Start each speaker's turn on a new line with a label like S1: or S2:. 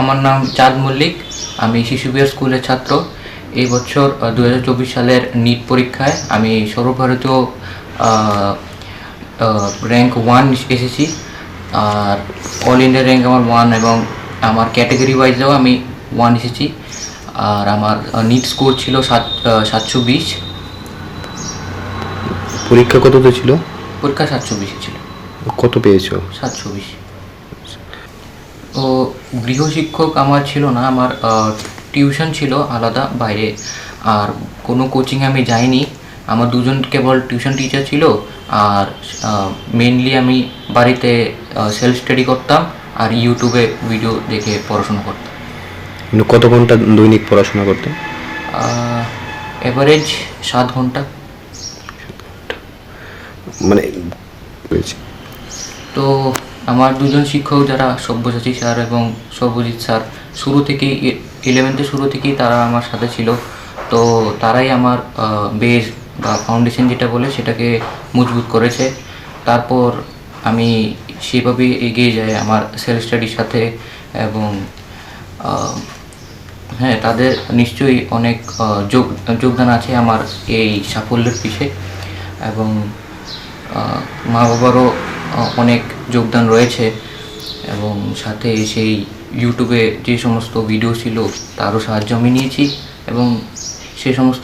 S1: আমার নাম চাঁদ মল্লিক আমি শিশু বিহার স্কুলের ছাত্র। এই বছর দু হাজার চব্বিশ সালের নিট পরীক্ষায় আমি সর্বভারতীয় র্যাঙ্ক ওয়ান এসেছি। আর অল ইন্ডিয়া র্যাঙ্ক আমার ওয়ান এবং আমার ক্যাটাগরি ওয়াইজেও আমি ওয়ান এসেছি। আর আমার নিট স্কোর ছিল সাত সাতশো বিশ।
S2: পরীক্ষা কততে ছিল?
S1: পরীক্ষা সাতশো বিশ ছিল।
S2: কত পেয়েছ?
S1: সাতশো বিশ। তো গৃহশিক্ষক আমার ছিল না আমার টিউশন ছিল আলাদা বাইরে। আর কোনো কোচিং আমি যাইনি। আমার দুজন কেবল টিউশন টিচার ছিল। আর মেনলি আমি বাড়িতে সেলফ স্টাডি করতাম আর ইউটিউবে ভিডিও দেখে পড়াশোনা করতাম।
S2: মানে কত ঘণ্টা দৈনিক পড়াশোনা করতে
S1: এভারেজ সাত ঘণ্টা।
S2: মানে
S1: তো আমার দুজন শিক্ষক যারা সব্যসাচী স্যার এবং সর্বজিৎ স্যার, শুরু থেকেই ইলেভেন্থের শুরু থেকেই তারা আমার সাথে ছিল। তো তারাই আমার বেস বা ফাউন্ডেশন যেটা বলে সেটাকে মজবুত করেছে। তারপর আমি সেভাবে এগিয়ে যাই আমার সেলফ স্টাডির সাথে এবং হ্যাঁ তাদের নিশ্চয়ই অনেক যোগ, যোগদান আছে আমার এই সাফল্যের পিছে। এবং মা বাবারও অনেক যোগদান রয়েছে এবং সাথে সেই ইউটিউবে যে সমস্ত ভিডিও ছিল, তারও সাহায্য আমি নিয়েছি এবং সে সমস্ত